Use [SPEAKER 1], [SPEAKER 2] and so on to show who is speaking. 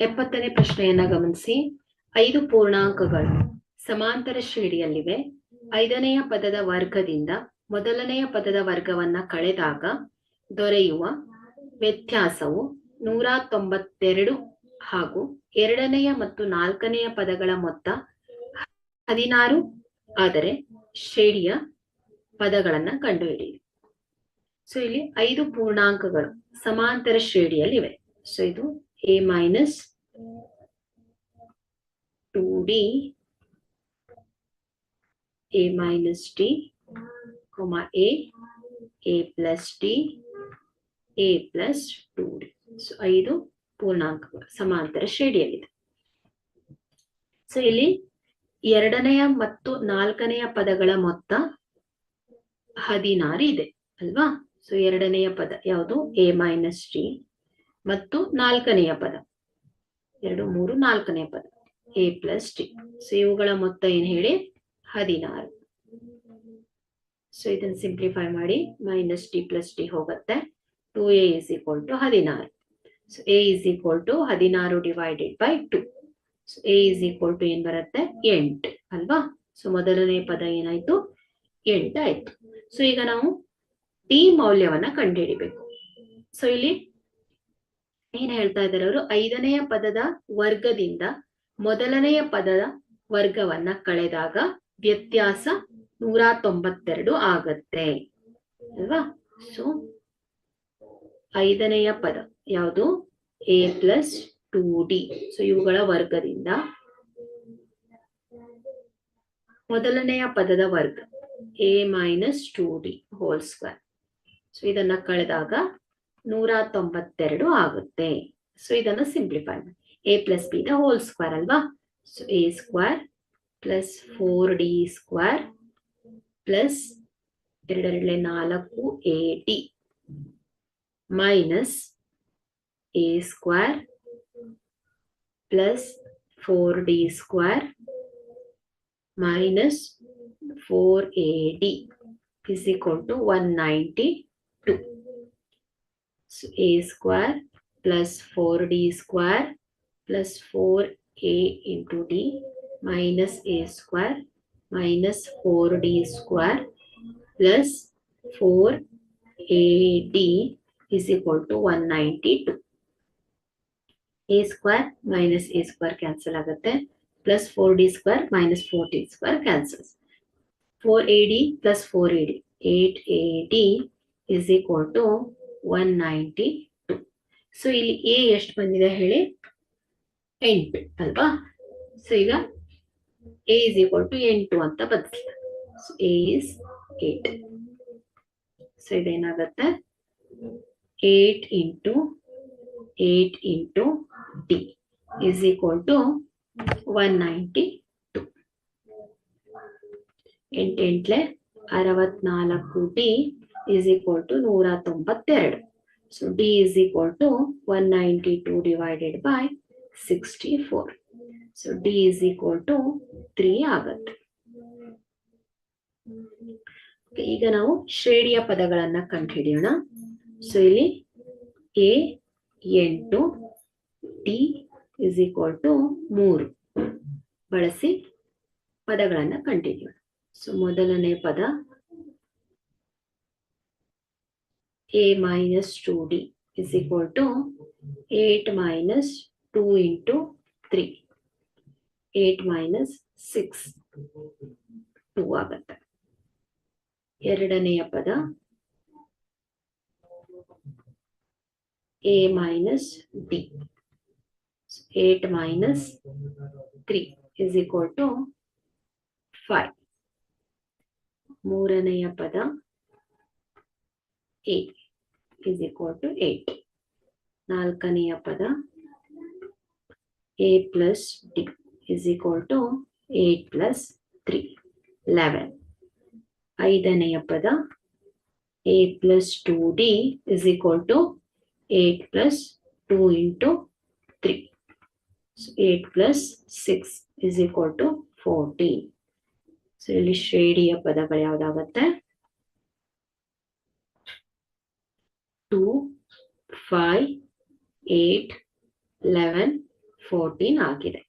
[SPEAKER 1] ಎಪ್ಪತ್ತನೇ ಪ್ರಶ್ನೆಯನ್ನ ಗಮನಿಸಿ. ಐದು ಪೂರ್ಣಾಂಕಗಳು ಸಮಾಂತರ ಶ್ರೇಣಿಯಲ್ಲಿವೆ. ಐದನೆಯ ಪದದ ವರ್ಗದಿಂದ ಮೊದಲನೆಯ ಪದದ ವರ್ಗವನ್ನ ಕಳೆದಾಗ ದೊರೆಯುವ ವ್ಯತ್ಯಾಸವು ನೂರ ತೊಂಬತ್ತೆರಡು ಹಾಗೂ ಎರಡನೆಯ ಮತ್ತು ನಾಲ್ಕನೆಯ ಪದಗಳ ಮೊತ್ತ ಹದಿನಾರು. ಆದರೆ ಶ್ರೇಣಿಯ ಪದಗಳನ್ನ ಕಂಡುಹಿಡಿಯಿರಿ. ಸೊ ಇಲ್ಲಿ ಐದು ಪೂರ್ಣಾಂಕಗಳು ಸಮಾಂತರ ಶ್ರೇಣಿಯಲ್ಲಿವೆ. ಸೊ ಇದು A minus two D A minus T comma a a plus t a plus 2d so ಐದು ಪೂರ್ಣಾಂಕಗಳು ಸಮಾಂತರ ಶ್ರೇಣಿಯಲ್ಲಿದೆ. ಸೊ ಇಲ್ಲಿ ಎರಡನೆಯ ಮತ್ತು ನಾಲ್ಕನೆಯ ಪದಗಳ ಮೊತ್ತ ಹದಿನಾರು ಇದೆ, ಅಲ್ವಾ? ಸೊ ಎರಡನೆಯ ಪದ ಯಾವುದು? ಎ ಮೈನಸ್ ಟಿ ಮತ್ತು ನಾಲ್ಕನೆಯ ಪದ. ಎರಡು, ಮೂರು, ನಾಲ್ಕನೆಯ ಪದ. ಎ ಪ್ಲಸ್ ಟಿ ಸೊ ಇವುಗಳ ಮೊತ್ತ ಏನ್ ಹೇಳಿ? ಹದಿನಾರು. ಸೊ ಇದನ್ನ ಸಿಂಪ್ಲಿಫೈ ಮಾಡಿ. ಮೈನಸ್ ಟಿ ಪ್ಲಸ್ ಟಿ ಹೋಗುತ್ತೆ. Two A is equal to ಹದಿನಾರು. So A is equal to ಹದಿನಾರು divided by two so A is equal to ಏನ್ ಬರುತ್ತೆ? ಎಂಟು. ಅಲ್ವಾ? ಸೊ ಮೊದಲನೇ ಪದ ಏನಾಯ್ತು? ಎಂಟು ಆಯ್ತು. ಸೊ ಈಗ ನಾವು ಟಿ ಮೌಲ್ಯವನ್ನ ಕಂಡುಹಿಡಿಬೇಕು. ಸೊ ಇಲ್ಲಿ ಏನ್ ಹೇಳ್ತಾ ಇದ್ದಾರೆ ಅವರು? ಐದನೆಯ ಪದದ ವರ್ಗದಿಂದ ಮೊದಲನೆಯ ಪದದ ವರ್ಗವನ್ನ ಕಳೆದಾಗ ವ್ಯತ್ಯಾಸ ನೂರ ತೊಂಬತ್ತೆರಡು ಆಗತ್ತೆ. ಅಲ್ವಾ? ಸೊ ಐದನೆಯ ಪದ ಯಾವುದು? A plus two D so ಇವುಗಳ ವರ್ಗದಿಂದ ಮೊದಲನೆಯ ಪದದ ವರ್ಗ A minus two D whole square so ಇದನ್ನ ಕಳೆದಾಗ ನೂರ ತೊಂಬತ್ತೆರಡು ಆಗುತ್ತೆ. ಸೊ ಇದನ್ನ ಸಿಂಪ್ಲಿಫೈ ಮಾಡಿ. A plus B the whole square ಅಲ್ವಾ? So A square plus four D square plus ಎರಡೆರಡಲೆ ನಾಲ್ಕು A T minus A square plus four D square minus four A D is equal to one ninety Two a square plus four d square plus four a into d minus a square minus 4d square plus 4ad is equal to 192. a square minus a square cancel ಆಗುತ್ತೆ plus 4d square minus 4d square cancels. 4ad plus 4ad 8ad is one ninety 192. So ಇಲ್ಲಿ a ಎಷ್ಟು ಬಂದಿದೆ ಹೇಳಿ? ಎಂಟು ಅಲ್ವಾ? So ಈಗ A is equal to ಎಂಟು ಅಂತ ಬದಲಿಲ್ಲ so A is eight so ಇದೇನಾಗತ್ತೆ? Eight into eight into D is equal to one ninety two ಎಂಟೆಂಟ್ಲೆ ಅರವತ್ನಾಲ್ಕು ಡಿ ಇಸ್ ಈಕ್ವಲ್ ಟು ನೂರ ತೊಂಬತ್ತೆರಡು so D is equal to one ninety two divided by sixty four so D is equal to three ಆಗತ್ತೆ ಈಗ ನಾವು ಶ್ರೇಣಿಯ ಪದಗಳನ್ನ ಕಂಡುಹಿಡಿಯೋಣ. So ಇಲ್ಲಿ ಎ ಎಂಟು ಡಿ ಇಸ್ ಈಕ್ವಲ್ ಟು ಮೂರು. ಬಳಸಿ ಪದಗಳನ್ನ ಕಂಡುಹಿಡಿಯೋಣ. ಸೊ ಮೊದಲನೇ ಪದ minus two D is equal to eight minus two into three eight minus six two ಆಗತ್ತೆ. ಎರಡನೆಯ ಪದ A minus D eight minus three is equal to five ಮೂರನೆಯ ಪದ A is equal to eight ನಾಲ್ಕನೆಯ ಪದ A plus D is equal to 8 plus 3, 11. ಐದನೆಯ ಪದ a plus 2d is equal to 8 plus 2 into 3. So 8 plus 6 is equal to 14. So ಇಲ್ಲಿ ಶ್ರೇಣಿಯ ಪದಗಳು ಯಾವ್ದಾಗತ್ತೆ two five eight eleven fourteen ಆಗಿದೆ